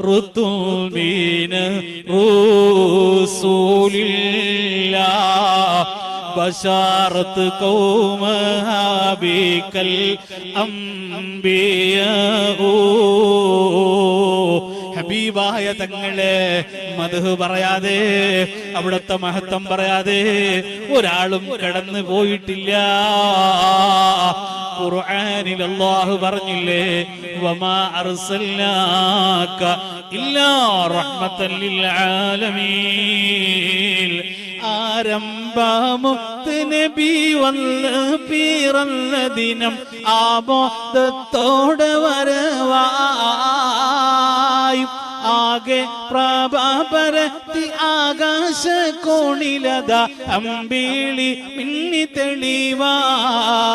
رتبين رسول الله بشارت قومها بك الأنبياء ഹബീബായ തങ്ങളെ മധു പറയാതെ അവിടുത്തെ മഹത്വം പറയാതെ ഒരാളും കടന്നു പോയിട്ടില്ല ഖുർആനിൽ അല്ലാഹു പറഞ്ഞില്ലേ? വമാ അർസൽനാക ഇല്ലാ റഹ്മത്തൻ ലിൽ ആലമീൻ ആരംഭമുത്ത് നബി വന്ന് പീറന്ന ദിനം ആബോധത്തോടെ വരവായി. ആകെ പ്രഭാപരത്തി ആകാശ കോണിലത അമ്പിളി മിന്നി തെളിവായി.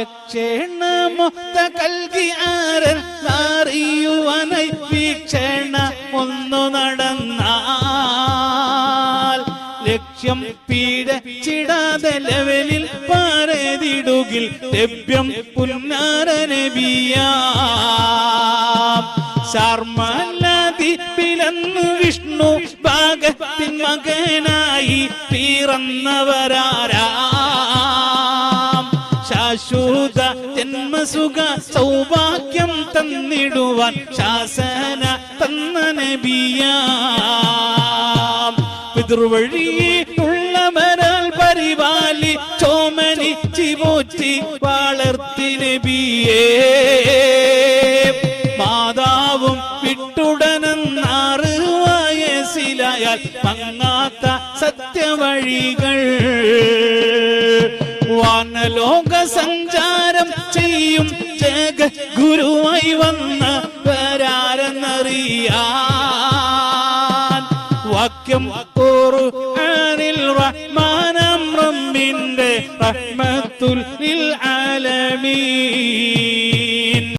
ലക്ഷണ മുക്ത കൽകി ആരൻ അറിയുവനൈ വീക്ഷണ ഒന്നു നടന്നാൽ ലക്ഷ്യം പീഡച്ചിടാതെ ലെവലിൽ പാരതിടുകിൽ ലഭ്യം പുന്നാരനബിയാം ശർമ്മലതി പിലന്നു വിഷ്ണു ഭാഗത്തിൻ മകനായി പിറന്നവരാരാം ശാശ്വത ജന്മസുഖ സൗഭാഗ്യം തന്നിടുവാൻ ശാസന തന്ന നബിയാം. പിതൃവഴിയെ ഉള്ളവരാൽ പരിപാലി ചോമനി ചിവോറ്റി വളർത്തി നബിയേ. മാതാവും വിട്ടുടനെന്നാറ് മങ്ങാത്ത സത്യവഴികൾ. വാനലോക സഞ്ചാരം ചെയ്യും ജഗ ഗുരുവായി വന്ന വരാരെന്നറിയാൻ. വാക്യം ഖുർആനിൽ റഹ്മാനം റബ്ബിന്റെ റഹ്മത്തുൽ ആലമീൻ.